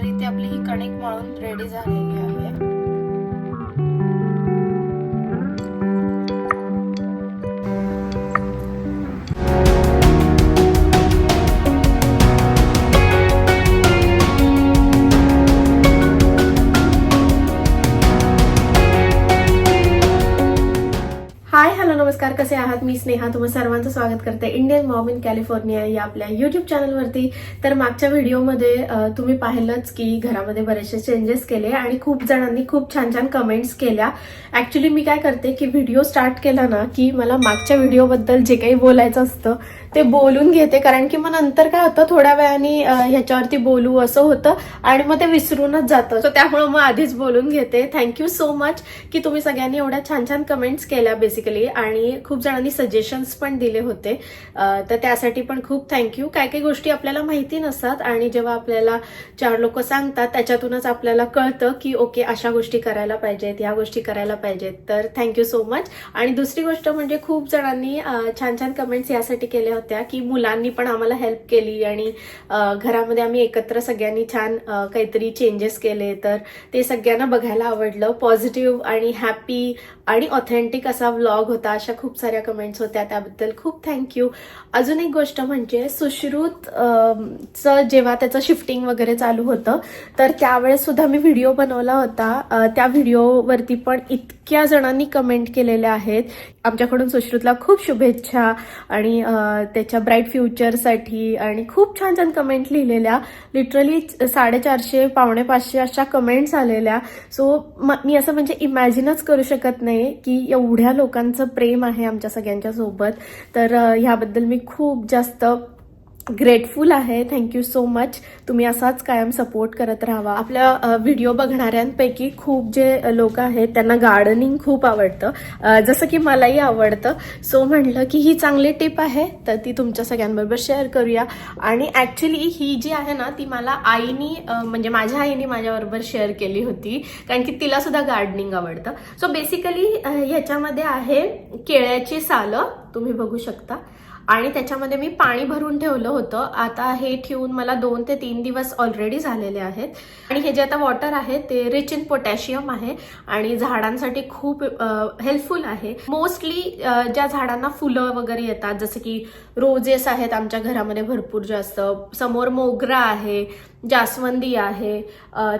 तर इथे आपली ही कणिक मळून रेडी झालेली आहे. हाय हॅलो नमस्कार. कसे आहात. मी स्नेहा तुम्हा सर्वांचं स्वागत करते. इंडियन मॉम इन कॅलिफोर्निया या आपल्या युट्यूब चॅनलवरती तर मागच्या व्हिडिओमध्ये तुम्ही पाहिलंच की घरामध्ये बरेचसे चेंजेस केले आणि खूप जणांनी खूप छान छान कमेंट्स केल्या. ऍक्च्युली मी काय करते की व्हिडिओ स्टार्ट केला ना की मला मागच्या व्हिडिओबद्दल जे काही बोलायचं असतं ते बोलून घेते. कारण की मग नंतर काय होतं थोड्या वेळाने ह्याच्यावरती बोलू असं होतं आणि मग ते विसरूनच जातं. सो त्यामुळे मग आधीच बोलून घेते. थँक्यू सो मच की तुम्ही सगळ्यांनी एवढ्या छान छान कमेंट्स केल्या बेसिकली आणि खूप जणांनी सजेशन्स पण दिले होते. तर त्यासाठी पण खूप थँक्यू काय काही गोष्टी आपल्याला माहिती नसतात आणि जेव्हा आपल्याला चार लोक सांगतात त्याच्यातूनच आपल्याला कळतं की ओके अशा गोष्टी करायला पाहिजेत ह्या गोष्टी करायला पाहिजेत. तर थँक्यू सो मच आणि दुसरी गोष्ट म्हणजे खूप जणांनी छान छान कमेंट्स यासाठी केल्या होत्या की मुलांनी पण आम्हाला हेल्प केली आणि घरामध्ये आम्ही एकत्र सगळ्यांनी छान काहीतरी चेंजेस केले. तर ते सगळ्यांना बघायला आवडलं. पॉझिटिव्ह आणि हॅपी आणि ऑथेंटिक असा व्लॉग होता अशा खूप साऱ्या कमेंट्स होत्या त्याबद्दल खूप थँक्यू अजून एक गोष्ट म्हणजे सुश्रुत चं जेव्हा त्याचं शिफ्टिंग वगैरे चालू होतं तर त्यावेळेस सुद्धा मी व्हिडिओ बनवला होता. त्या व्हिडिओवरती पण इतक्या जणांनी कमेंट केलेल्या आहेत. आमच्याकडून सुश्रुतला खूप शुभेच्छा आणि त्याच्या ब्राईट फ्युचरसाठी आणि खूप छान छान कमेंट लिहिलेल्या. लिटरली साडेचारशे पावणे पाचशे अशा कमेंट्स आलेल्या. सो मी असं म्हणजे इमॅजिनच करू शकत नाही. की एवढ्या लोकांचं प्रेम आहे आमच्या सगळ्यांच्या सोबत. तर ह्याबद्दल मी खूप जास्त ग्रेटफुल आहे. थँक्यू सो मच तुम्ही असाच कायम सपोर्ट करत राहावा. आपल्या व्हिडिओ बघणाऱ्यांपैकी खूप जे लोक आहेत त्यांना गार्डनिंग खूप आवडतं. जसं की मलाही आवडतं. सो म्हटलं की ही चांगली टिप आहे तर ती तुमच्या सगळ्यांबरोबर शेअर करूया. आणि ॲक्च्युली ही जी आहे ना ती मला आईनी म्हणजे माझ्या आईने माझ्याबरोबर शेअर केली होती. कारण की तिला सुद्धा गार्डनिंग आवडतं. सो बेसिकली ह्याच्यामध्ये आहे केळ्याची सालं. तुम्ही बघू शकता. आणि त्याच्यामध्ये मी पाणी भरून ठेवलं होतं. आता हे ठेवून मला दोन ते तीन दिवस ऑलरेडी झालेले आहेत. आणि हे जे आता वॉटर आहे ते रिच इन पोटॅशियम आहे आणि झाडांसाठी खूप हेल्पफुल आहे. मोस्टली ज्या झाडांना फुलं वगैरे येतात जसं की रोजेस आहेत आमच्या घरामध्ये भरपूर जास्त. समोर मोगरा आहे जास्वंदी आहे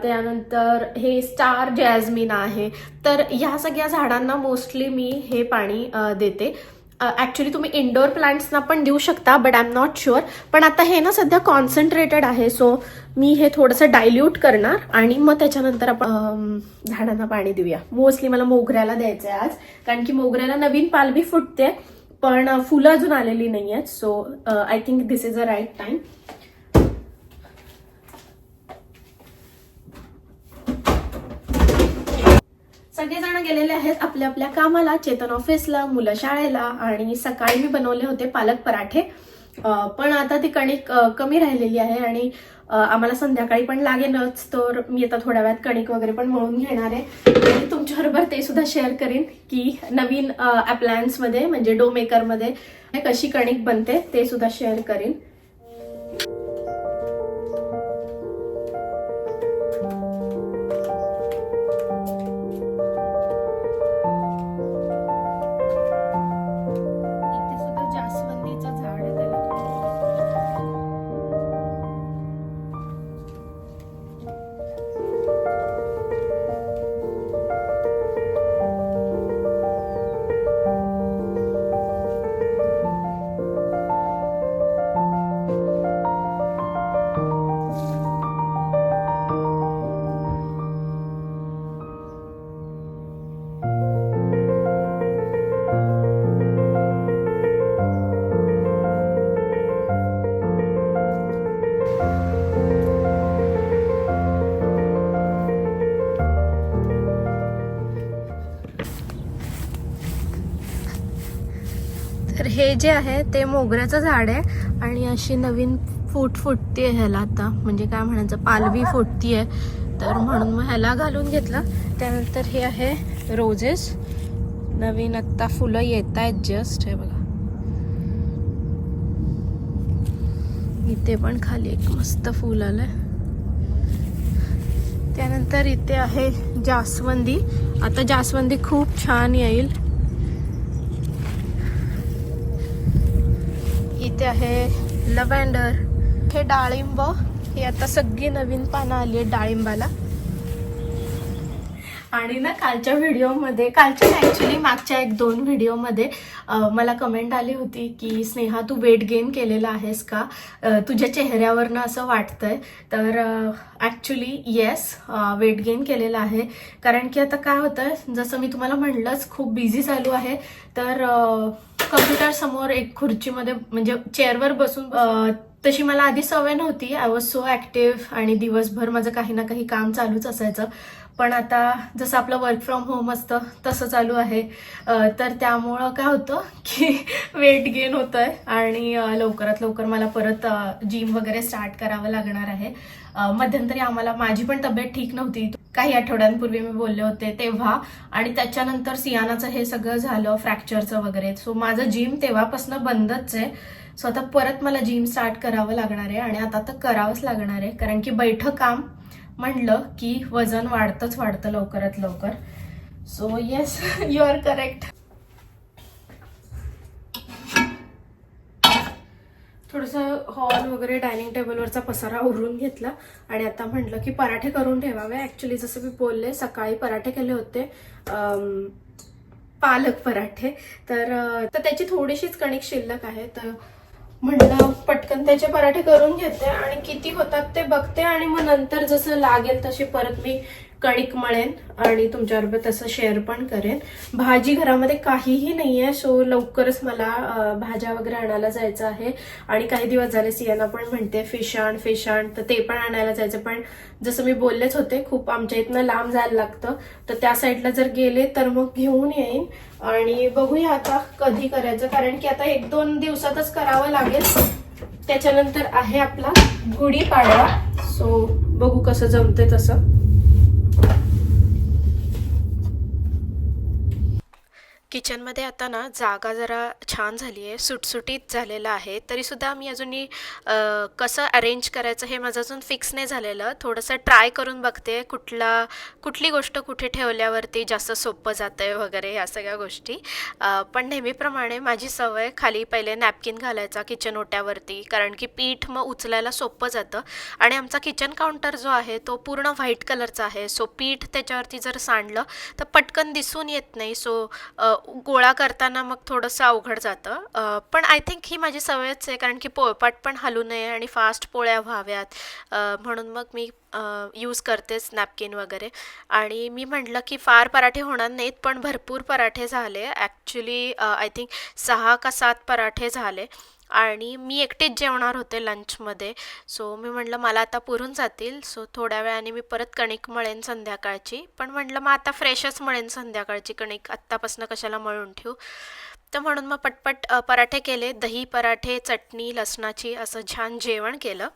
त्यानंतर हे स्टार जॅझमिन आहे. तर ह्या सगळ्या झाडांना मोस्टली मी हे पाणी देते. ऍक्च्युली तुम्ही इंडोर प्लांट्सना पण देऊ शकता but I am not sure पण आता हे ना सध्या कॉन्सन्ट्रेटेड आहे सो मी हे थोडंसं डायल्यूट करणार आणि मग त्याच्यानंतर आपण झाडांना पाणी देऊया. मोस्टली मला मोगऱ्याला द्यायचं आहे आज कारण की मोगऱ्याला नवीन पालवी फुटते पण फुलं अजून आलेली नाही आहेत so I think this is a right time सगळेजण गेलेले आहेत आपल्या आपल्या कामाला चेतन ऑफिसला मुलं शाळेला आणि सकाळी मी बनवले होते पालक पराठे. पण आता ती कणिक कमी राहिलेली आहे आणि आम्हाला संध्याकाळी पण लागेलच तर मी आता थोड्या वेळात कणिक वगैरे पण मळून घेणार आहे. आणि तुमच्याबरोबर ते सुद्धा शेअर करीन की नवीन अप्लायन्समध्ये म्हणजे डो मेकरमध्ये कशी कणिक बनते ते सुद्धा शेअर करीन. तर हे जे आहे ते मोगऱ्याचं झाड आहे आणि अशी नवीन फूट फुटते ह्याला आता. म्हणजे काय म्हणायचं पालवी फुटतीये. तर म्हणून मग ह्याला घालून घेतलं. त्यानंतर हे आहे रोजेस नवीन आत्ता फुलं येत आहेत जस्ट हे बघा. इथे पण खाली एक मस्त फुल आलं त्यानंतर इथे आहे जास्वंदी. आता जास्वंदी खूप छान येईल. इथे आहे लव्हेंडर. हे डाळिंब. ही आता सगळी नवीन पानं आली आहेत डाळिंबाला. आणि ना कालच्या व्हिडिओमध्ये कालच्या ॲक्च्युली मागच्या एक दोन व्हिडिओमध्ये मला कमेंट आली होती की स्नेहा तू वेट गेन केलेला आहेस का? तुझ्या चेहऱ्यावरनं असं वाटतंय. तर ॲक्च्युली येस वेट गेन केलेलं आहे. कारण की आता काय होतं जसं मी तुम्हाला म्हणलंच खूप बिझी चालू आहे. तर कम्प्युटर समोर एक खुर्चीमध्ये म्हणजे चेअरवर बसून तशी मला आधी सवय नव्हती. आय वॉज सो ॲक्टिव्ह आणि दिवसभर माझं काही ना काही काम चालूच असायचं. पण आता जसं आपलं वर्क फ्रॉम होम असतं तसं चालू आहे. तर त्यामुळं काय होतं की वेट गेन होतं आहे आणि लवकरात लवकर मला परत जिम वगैरे स्टार्ट करावं लागणार आहे. मध्यंतरी आम्हाला माझी पण तब्येत ठीक नव्हती. काही आठवड्यांपूर्वी मी बोलले होते तेव्हा आणि त्याच्यानंतर सियानाचं हे सगळं झालं फ्रॅक्चरचं वगैरे. सो माझं जिम तेव्हापासून बंदच आहे. सो आता परत मला जिम स्टार्ट करावं लागणार आहे आणि आता तर करावंच लागणार आहे. कारण की बैठं काम म्हणलं की वजन वाढतंच वाढतं लवकरात लवकर. So yes you are correct थोडंसं हॉल वगैरे डायनिंग टेबलवरचा पसारा उरून घेतला आणि आता म्हटलं की पराठे करून ठेवावे. ऍक्च्युली जसं मी बोलले सकाळी पराठे केले होते पालक पराठे. तर त्याची थोडीशीच कणिक शिल्लक आहे. तर म्हणलं पटकन त्याचे पराठे करून घेते आणि किती होतात ते बघते आणि मग नंतर जसं लागेल तशी परत मी कणिक मळेन आणि तुमच्याबरोबर तसं शेअर पण करेन. भाजी घरामध्ये काहीही नाहीये सो लवकरच मला भाज्या वगैरे आणायला जायचं आहे. आणि काही दिवस झाले सियाना पण म्हणते फिश आण फिश आण. तर ते पण आणायला जायचं. पण जसं मी बोललेच होते खूप आमच्या इथनं लांब जायला लागतं. तर त्या साईडला जर गेले तर मग घेऊन येईन. आणि बघूया आता कधी करायचं. कारण की आता एक दोन दिवसातच करावं लागेल. त्याच्यानंतर आहे आपला गुढीपाडवा. सो बघू कसं जमते तसं. किचनमध्ये आता ना जागा जरा छान झाली आहे सुटसुटीत झालेलं आहे. तरीसुद्धा मी अजूनही कसं अरेंज करायचं हे माझं अजून फिक्स नाही झालेलं. थोडंसं ट्राय करून बघते कुठला कुठली गोष्ट कुठे ठेवल्यावरती जास्त सोपं जातं आहे वगैरे ह्या सगळ्या गोष्टी. पण नेहमीप्रमाणे माझी सवय खाली पहिले नॅपकिन घालायचा किचन ओट्यावरती कारण की पीठ मग उचलायला सोपं जातं. आणि आमचा किचन काउंटर जो आहे तो पूर्ण व्हाईट कलरचा आहे. सो पीठ त्याच्यावरती जर सांडलं तर पटकन दिसून येत नाही. सो गोळा करताना मग थोडंसं अवघड जातं. पण आय थिंक ही माझी सवयच आहे कारण की पोळपाट पण हलू नये आणि फास्ट पोळ्या व्हाव्यात. म्हणून मग मी यूज करतेच नॅपकिन वगैरे. आणि मी म्हटलं की फार पराठे होणार नाहीत पण भरपूर पराठे झाले. ॲक्च्युली आय थिंक सहा का सात पराठे झाले. आणि मी एकटीच जेवणार होते लंचमध्ये सो मी म्हटलं मला आता पुरून जातील. सो थोड्या वेळाने मी परत कणिक मळेन संध्याकाळची. पण म्हटलं मग आता फ्रेशच मळेन संध्याकाळची कणिक. आत्तापासून कशाला मळून ठेवू? तर म्हणून मग पटपट पराठे केले. दही पराठे चटणी लसणाची असं छान जेवण केलं.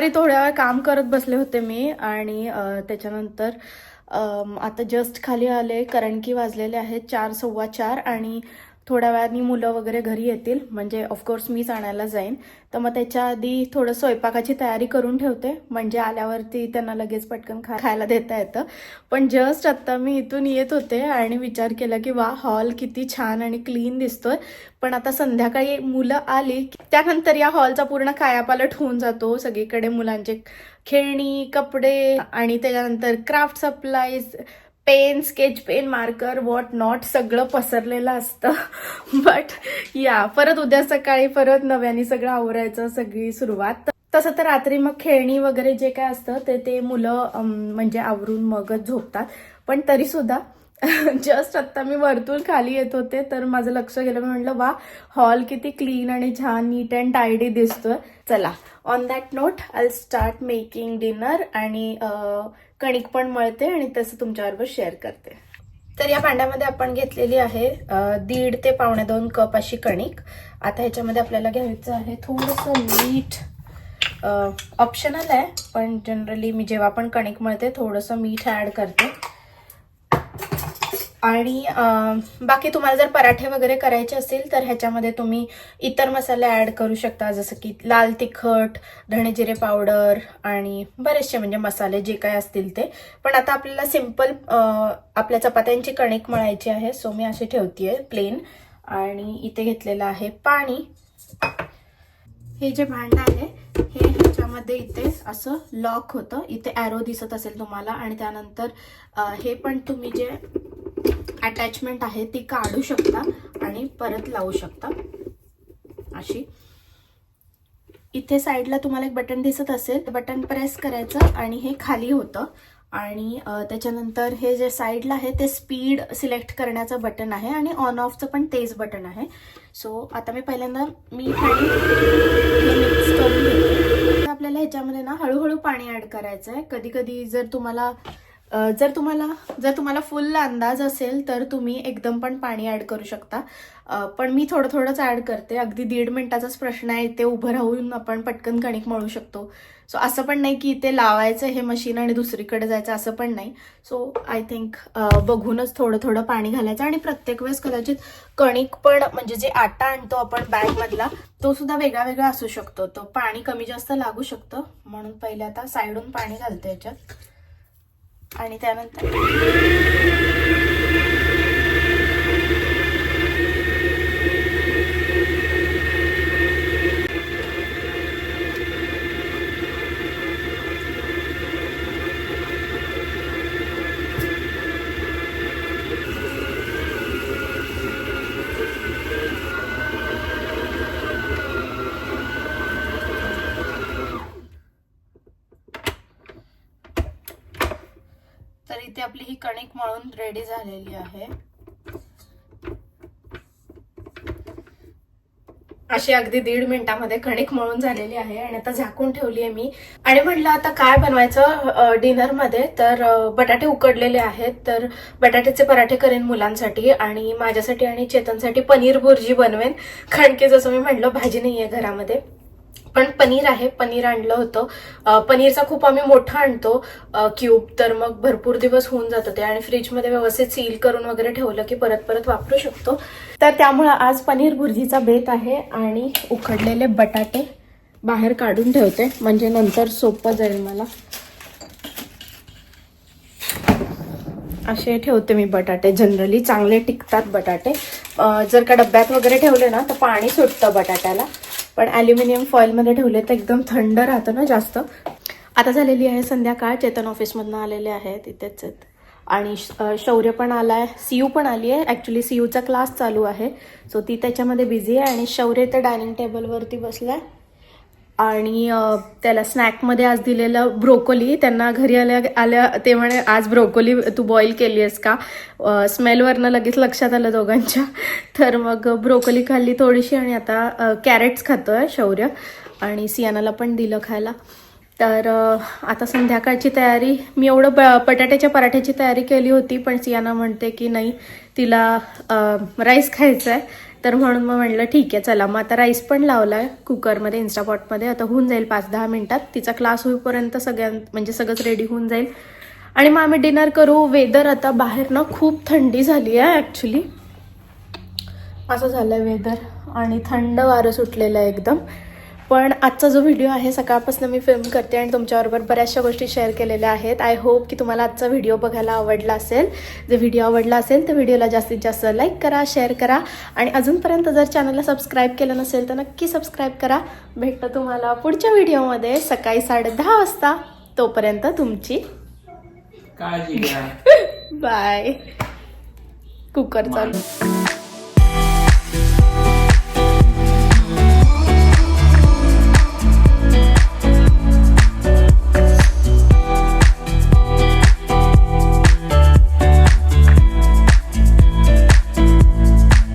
दुपारी थोड्या वेळ काम करत बसले होते मी आणि त्याच्यानंतर आता जस्ट खाली आले कारण की वाजलेले आहेत चार सव्वा चार आणि थोड्या वेळाने मुलं वगैरे घरी येतील. म्हणजे ऑफकोर्स मीच आणायला जाईन. तर मग त्याच्या आधी थोडं स्वयंपाकाची तयारी करून ठेवते. म्हणजे आल्यावरती त्यांना लगेच पटकन खा खायला देता येतं. पण जस्ट आत्ता मी इथून येत होते आणि विचार केला की वा हॉल किती छान आणि क्लीन दिसतोय. पण आता संध्याकाळी मुलं आली त्यानंतर या हॉलचा पूर्ण कायापालट होऊन जातो. सगळीकडे मुलांचे खेळणी कपडे आणि त्याच्यानंतर craft supplies pen sketch pen marker what not सगळं पसरलेलं असतं. बट या परत उद्या सकाळी परत नव्याने सगळं आवरायचं सगळी सुरुवात. तसं तर रात्री मग खेळणी वगैरे जे काय असतं ते ते मुलं म्हणजे आवरून मगच झोपतात. पण तरी सुद्धा जस्ट आत्ता मी वरतून खाली येत होते तर माझं लक्ष गेलं. मी म्हटलं वा हॉल किती क्लीन आणि छान नीट अँड टायडी दिसतोय. चला on that note I start making dinner आणि कणिक पण मळते आणि तसं तुमच्याबरोबर शेअर करते. तर या भांड्यामध्ये आपण घेतलेली आहे दीड ते पावणे दोन कप अशी कणिक. आता ह्याच्यामध्ये आपल्याला घ्यायचं आहे थोडंसं मीठ. ऑप्शनल आहे पण जनरली मी जेव्हा पण कणिक मळते थोडंसं मीठ ॲड करते. आणि बाकी तुम्हाला जर पराठे वगैरे करायचे असतील तर ह्याच्यामध्ये तुम्ही इतर मसाले ॲड करू शकता. जसं की लाल तिखट धणे जिरे पावडर आणि बरेचसे म्हणजे मसाले जे काय असतील ते. पण आता आपल्याला सिंपल आपल्या चपात्यांची कणिक मळायची आहे सो मी अशी ठेवतीये प्लेन आणि इथे घेतलेलं आहे पाणी. हे जे भांड आहे हे ह्याच्यामध्ये इथे असं लॉक होतं. इथे ॲरो दिसत असेल तुम्हाला. आणि त्यानंतर हे पण तुम्ही जे अटॅचमेंट आहे ती काढू शकता आणि परत लावू शकता. अशी. इथे साईडला तुम्हाला एक बटन दिसत असेल. बटन प्रेस करायचं आणि हे खाली होतं. आणि त्याच्यानंतर हे जे साईडला आहे ते स्पीड सिलेक्ट करण्याचं बटन आहे आणि ऑन ऑफचं पण तेच बटन आहे. सो आता मी पहिल्यांदा मी खाली मिक्स करून घेते. आपल्याला ह्याच्यामध्ये ना हळूहळू पाणी ऍड करायचं आहे कधी कधी जर तुम्हाला जर तुम्हाला जर तुम्हाला फुल अंदाज असेल तर तुम्ही एकदम पण पाणी ॲड करू शकता. पण मी थोडं थोडंच ॲड करते. अगदी दीड मिनटाचाच प्रश्न आहे. ते उभं राहून आपण पटकन कणिक मळू शकतो. सो असं पण नाही की इथे लावायचं हे मशीन आणि दुसरीकडे जायचं असं पण नाही. सो आय थिंक बघूनच थोडं थोडं पाणी घालायचं आणि प्रत्येक वेळेस कदाचित कणिक पण म्हणजे जे आटा आणतो आपण बॅगमधला तो सुद्धा वेगळा वेगळा असू शकतो. तो पाणी कमी जास्त लागू शकतं. म्हणून पहिले आता साईडून पाणी घालते याच्यात. आणि त्यानंतर तर इथे आपली ही कणिक मळून रेडी झालेली आहे. अशी अगदी दीड मिनिटामध्ये कणिक मळून झालेली आहे आणि आता झाकून ठेवली आहे मी. आणि म्हटलं आता काय बनवायचं डिनरमध्ये? तर बटाटे उकडलेले आहेत. तर बटाट्याचे पराठे करेन मुलांसाठी आणि माझ्यासाठी आणि चेतनसाठी पनीर भुर्जी बनवेन. कारण की जसं मी म्हटलं भाजी नाही आहे घरामध्ये. पण पनीर आहे पनीर आणलं होतं. पनीरचा खूप आम्ही मोठा आणतो. क्यूब तर मग भरपूर दिवस होऊन जातं ते. आणि फ्रीजमध्ये व्यवस्थित सील करून वगैरे ठेवलं की परत परत वापरू शकतो. तर त्यामुळं आज पनीर भुर्जीचा बेत आहे आणि उकडलेले बटाटे बाहेर काढून ठेवते. म्हणजे नंतर सोपं जाईल मला. असे ठेवते मी बटाटे. जनरली चांगले टिकतात बटाटे. जर का डब्यात वगैरे ठेवले ना तर पाणी सुटतं बटाट्याला. पण ॲल्युमिनियम फॉईलमध्ये ठेवले तर एकदम थंड राहतं ना जास्त. आता झालेली आहे संध्याकाळ चेतन ऑफिसमधनं आलेले आहेत तिथेच आहेत. आणि श- शौर्य पण सी सीयू पण आली आहे. ॲक्च्युली सीयूचा क्लास चालू आहे. सो ती त्याच्यामध्ये बिझी आहे आणि शौर्य तर डायनिंग टेबलवरती बसलाय. आणि त्याला स्नॅकमध्ये आज दिलेलं ब्रोकोली त्यांना घरी आल्या आल्या ते म्हणे आज ब्रोकोली तू बॉईल केली आहेस का स्मेलवरनं लगेच लक्षात आलं दोघांच्या. तर मग ब्रोकोली खाल्ली थोडीशी आणि आता कॅरेट्स खातो आहे शौर्य आणि सियानाला पण दिलं खायला. तर आता संध्याकाळची तयारी मी एवढं ब बटाट्याच्या पराठ्याची तयारी केली होती पण सियाना म्हणते की नाही तिला राईस खायचं आहे तर म्हणून मग म्हटलं ठीक आहे चला. मग आता राईस पण लावलाय कुकरमध्ये इन्स्टापॉटमध्ये आता होऊन जाईल पाच दहा मिनिटात. तिचा क्लास होईपर्यंत सगळ्यां म्हणजे सगळंच रेडी होऊन जाईल. आणि मग आम्ही डिनर करू. वेदर आता बाहेर ना खूप थंडी झाली आहे ॲक्च्युली असं झालं आहे वेदर आणि थंड वारं सुटलेलं आहे एकदम. पण आजचा जो व्हिडिओ आहे सकाळपासून मी फिल्म करते आणि तुमच्याबरोबर बऱ्याचशा गोष्टी शेअर केलेल्या आहेत. आय होप की तुम्हाला आजचा व्हिडिओ बघायला आवडला असेल. जर व्हिडिओ आवडला असेल तर व्हिडिओला जास्तीत जास्त लाईक करा शेअर करा आणि अजूनपर्यंत जर चॅनलला सबस्क्राईब केलं नसेल तर नक्की सबस्क्राईब करा. भेटतं तुम्हाला पुढच्या व्हिडिओमध्ये सकाळी साडे दहा वाजता. तोपर्यंत तुमची काळजी घ्या. बाय कुकर चालू.